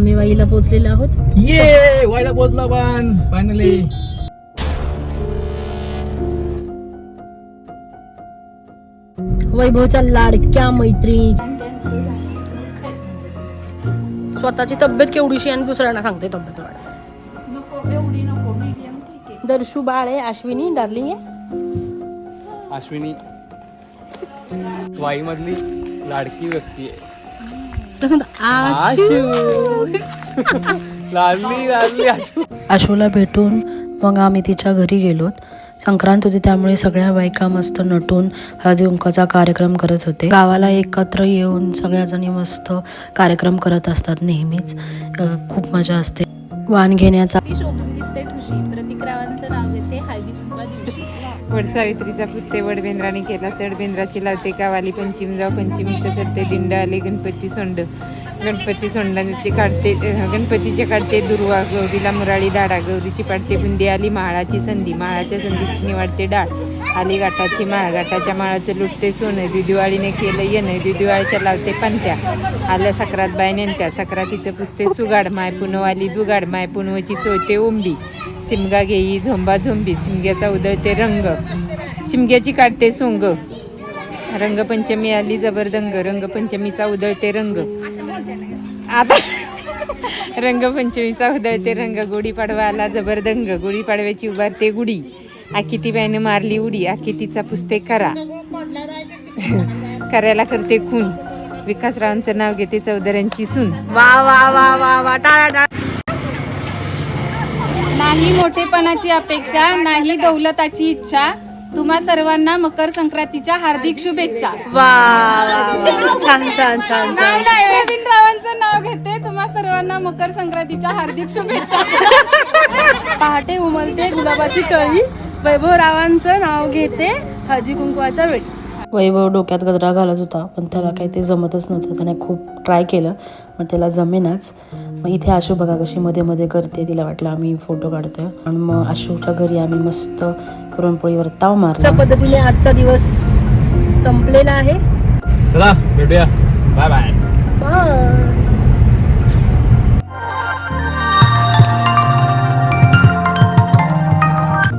आम्ही वाईला पोहोचलेलो आहोत. ये व्हायला पोहोचला पण फायनली वैभवच्या लाडक्या मैत्रिणी स्वतःची तब्येत केवढीशी आणि दुसऱ्यांना सांगते तब्येत वाढ. दर्शू बाळ आहे अश्विनी डार्लिंग आहे. अश्विनी. वाई मधली लाडकी व्यक्ती आहे. आशूला भेटून मग आम्ही तिच्या घरी गेलोत. संक्रांत होती त्यामुळे सगळ्या बायका मस्त नटून हळदी कुंकाचा कार्यक्रम करत होते. गावाला एकत्र येऊन सगळ्या जणी मस्त कार्यक्रम करत असतात नेहमीच. खूप मजा असते. वाण घेण्याचा शोभून ठुशी. प्रतिक्रावांचं नाव घेते हळदी कुंकवा दिवशी. वडसावित्रीचा पुसते वडबेंद्राने केला. चढबेंद्राची लावते कावाली. पंचिम जाव पंचमीचं करते दिंड आले गणपती सोंड. गणपती सोंडाचे काढते गणपतीचे काढते दुर्वा गौरीला मुराळी दाडा गौरीची पाडते बुंदी आली माळाची संधी. माळाच्या संधीची निवाडते डाळ. आली गाठाची माळ घाटाच्या माळाचं लुटते सोनं दिवाळीने केलं येणं दिवाळीच्या लावते पणत्या. आल्या सक्रात बाय नेणत्या सक्रातीचं पुसते सुगाड माय पुनवाली दुगाड माय पुनवची चोळते ओंबी. सिमगा घेई झोंबा झोंबी सिमग्याचा उदळते रंग. शिमग्याची काढते सोंग. रंगपंचमी आली जबरदंग रंगपंचमीचा उदळते रंग. आता रंगपंचमीचा उदळते रंग गुढीपाडवा आला जबरदंग गुढीपाडव्याची उभारते गुढी. आखी बायने मारली उडी आखी तिचा पुसते करा. करायला करते खून. विकासरावांचं नाव घेते चौधऱ्यांची सून. वा वा वा वा वा टाळा टाळा. नाही मोठेपणाची अपेक्षा नाही दौलताची इच्छा. तुम्हा सर्वांना मकर संक्रांतीच्या हार्दिक शुभेच्छा. वा वा, वा. छान छान छान छान. नाव घेते तुम्हा सर्वांना मकर संक्रांतीच्या हार्दिक शुभेच्छा. पहाटे उमलते गुलाबाची कळी वैभवरावांचं नाव घेते हळदी कुंकवाच्या वेळी. वैभव डोक्यात गजरा घालत होता पण त्याला काही ते जमतच नव्हतं. त्याने खूप ट्राय केलं पण त्याला जमेनाच. मग इथे आशू बघा कशी मध्ये मध्ये करते तिला वाटलं आम्ही फोटो काढतोय. आणि मग आशूच्या घरी आम्ही मस्त पुरणपोळीवर ताव मारला. पद्धतीने आजचा दिवस संपलेला आहे. चला भेटूया. Bye bye